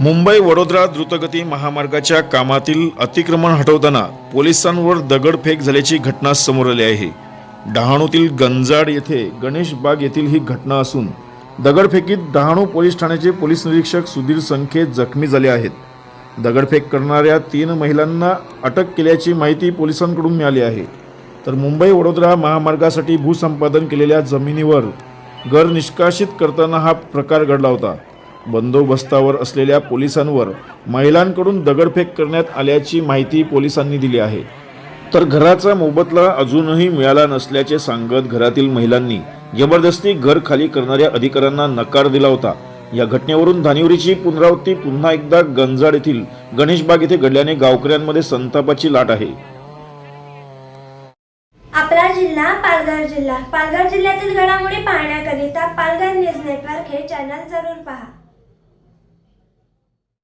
मुंबई वडोदरा द्रुतगती महामार्गाच्या कामातील अतिक्रमण हटवताना पोलिसांवर दगडफेक झाल्याची घटना समोर आली आहे. डहाणूतील गंजाड येथे गणेश बाग येथील ही घटना असून दगडफेकीत डहाणू पोलीस ठाण्याचे पोलीस निरीक्षक सुधीर संखे जखमी झाले आहेत. दगडफेक करणाऱ्या तीन महिलांना अटक केल्याची माहिती पोलिसांकडून मिळाली आहे. तर मुंबई वडोदरा महामार्गासाठी भूसंपादन केलेल्या जमिनीवर घर निष्कासित करताना हा प्रकार घडला होता. बंदोबस्तावर असलेल्या पोलिसांवर महिलांकडून दगडफेक करण्यात आल्याची माहिती पोलिसांनी दिली आहे. तर घराचा मोबदला अजूनही मिळाला नसल्याचे सांगत घरातील महिलांनी जबरदस्ती घर खाली करणाऱ्या अधिकाऱ्यांना नकार दिला होता. या घटनेवरून धानिवरीची पुनरावृत्ती पुन्हा एकदा गंजाड येथील गणेशबाग येथे घडल्याने गावकऱ्यांमध्ये संतापाची लाट आहे. आपला जिल्हा पालघर जिल्हा. पालघर जिल्ह्यातील घडामोडी पाहण्याकरिता पालघर न्यूज नेटवर्क हे चॅनल जरूर पहा.